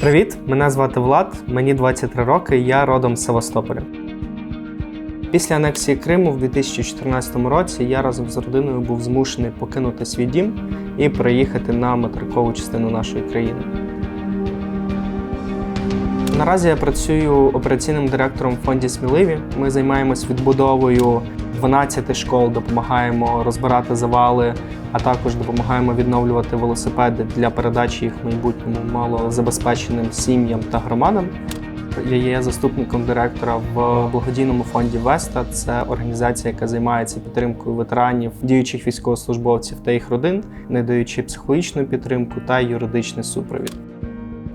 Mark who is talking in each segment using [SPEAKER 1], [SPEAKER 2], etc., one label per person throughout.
[SPEAKER 1] Привіт, мене звати Влад, мені 23 роки, я родом з Севастополя. Після анексії Криму в 2014 році я разом з родиною був змушений покинути свій дім і переїхати на материкову частину нашої країни. Наразі я працюю операційним директором в фонді Сміливі. Ми займаємось відбудовою 12 школ, допомагаємо розбирати завали, а також допомагаємо відновлювати велосипеди для передачі їх майбутньому малозабезпеченим сім'ям та громадам. Я є заступником директора в благодійному фонді Веста. Це організація, яка займається підтримкою ветеранів, діючих військовослужбовців та їх родин, надаючи психологічну підтримку та юридичний супровід.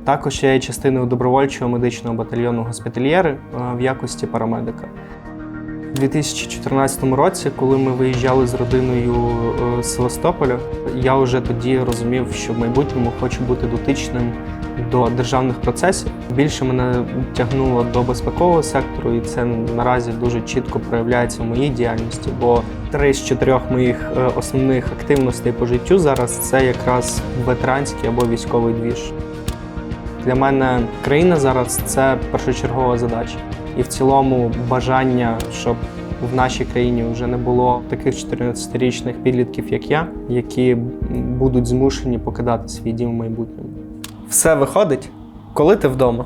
[SPEAKER 1] Також я є частиною добровольчого медичного батальйону госпітальєри в якості парамедика. У 2014 році, коли ми виїжджали з родиною е, з Севастополя, я вже тоді розумів, що в майбутньому хочу бути дотичним до державних процесів. Більше мене тягнуло до безпекового сектору, і це наразі дуже чітко проявляється в моїй діяльності. Бо три з чотирьох моїх е, основних активностей по життю зараз це якраз ветеранський або військовий двіж. Для мене країна зараз це першочергова задача. І в цілому бажання, щоб в нашій країні вже не було таких 14-річних підлітків, як я, які будуть змушені покидати свій дім в майбутньому. Все виходить, коли ти вдома.